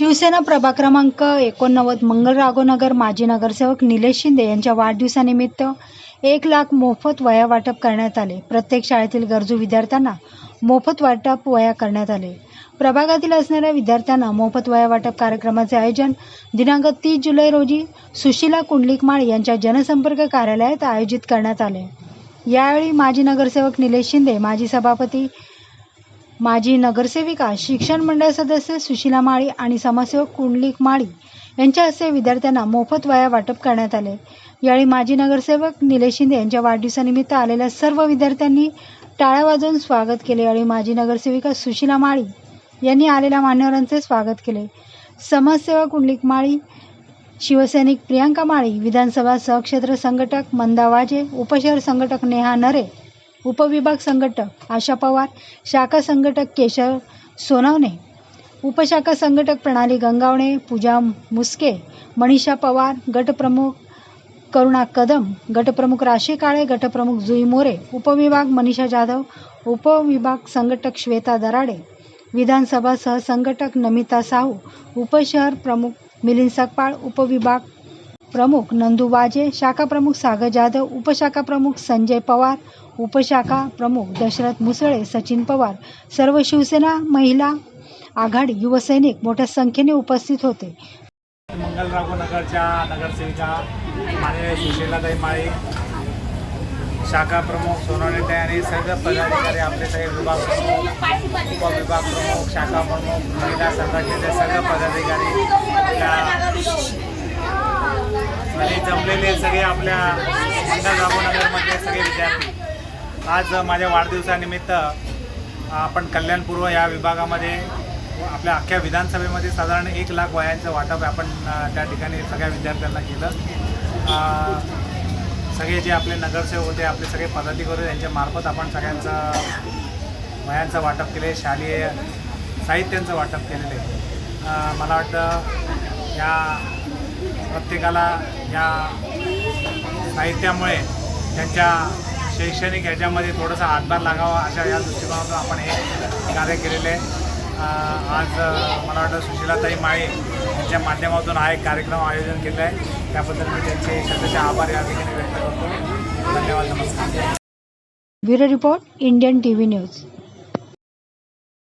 शिवसेना प्रभाग क्रमांक एकोणनव्वद मंगलराघोनगर माजी नगरसेवक निलेश शिंदे यांच्या वाढदिवसानिमित्त एक लाख मोफत वया वाटप करण्यात आले. प्रत्येक शाळेतील गरजू विद्यार्थ्यांना मोफत वाटप वया करण्यात आले. प्रभागातील असणाऱ्या विद्यार्थ्यांना मोफत वया वाटप कार्यक्रमाचे आयोजन दिनांक तीस जुलै रोजी सुशीला कुंडलिकमाळ यांच्या जनसंपर्क कार्यालयात आयोजित करण्यात आले. यावेळी माजी नगरसेवक निलेश शिंदे माजी सभापती माजी नगरसेविका शिक्षण मंडळ सदस्य सुशीला माळी आणि समाजसेवक कुंडलिक माळी यांच्या हस्ते विद्यार्थ्यांना मोफत वया वाटप करण्यात आले. यावेळी माजी नगरसेवक निलेश शिंदे यांच्या वाढदिवसानिमित्त आलेल्या सर्व विद्यार्थ्यांनी टाळ्या वाजवून स्वागत केले. यावेळी माजी नगरसेविका सुशीला माळी यांनी आलेल्या मान्यवरांचे स्वागत केले. समाजसेवक कुंडलिक माळी शिवसैनिक प्रियांका माळी विधानसभा सहक्षेत्र संघटक मंदा वाजे उपशहर संघटक नेहा नरे उपविभाग संघटक आशा पवार शाखा संघटक केशव सोनवणे उपशाखा संघटक प्रणाली गंगावणे पूजा मुस्के मनीषा पवार गटप्रमुख करुणा कदम गटप्रमुख राशी काळे गटप्रमुख जुई मोरे उपविभाग मनीषा जाधव उपविभाग संघटक श्वेता दराडे विधानसभा सहसंघटक नमिता साहू उपशहर प्रमुख मिलिंद सकपाळ उपविभाग प्रमुख नंदू वाजे शाखा प्रमुख सागर जाधव उपशाखा प्रमुख संजय पवार उपशाखा प्रमुख दशरथ मुसळे सचिन पवार सर्व शिवसेना महिला आघाडी युवसैनिक मोठ्या संख्येने उपस्थित होते. मंगलराव नगरच्या नगरसेविका माननीय सुशीलाताई माळी शाखा प्रमुख सोनवणे आणि सर्व पदाधिकारी आपले साहेब विभाग प्रमुख उपविभाग प्रमुख शाखा प्रमुख महिला संघटनेचे सर्व पदाधिकारी जमलेले सगळे आपल्या मंगलराव म्हणजे सगळे विद्यार्थी. आज माझ्या वाढदिवसानिमित्त आपण कल्याणपूर्व या विभागामध्ये आपल्या अख्ख्या विधानसभेमध्ये साधारण एक लाख वयांचं वाटप आपण त्या ठिकाणी सगळ्या विद्यार्थ्यांना केलं. सगळे जे आपले नगरसेवक होते आपले सगळे पदाधिकारी होते त्यांच्यामार्फत आपण सगळ्यांचं वयांचं वाटप केले शालेय साहित्यांचं वाटप केलेलं आहे. मला वाटतं या प्रत्येकाला या साहित्यामुळे त्यांच्या शैक्षणिक ह्याच्यामध्ये थोडासा हातभार लागावा अशा या दृष्टिकोनातून आपण हे कार्य केलेले आहे. आज मला वाटतं सुशीलाताई माळे यांच्या माध्यमातून हा एक कार्यक्रम आयोजन केला आहे. त्याबद्दल मी त्यांचे शब्दचे आभार या ठिकाणी व्यक्त करतो. धन्यवाद नमस्कार. Bureau report Indian T V news.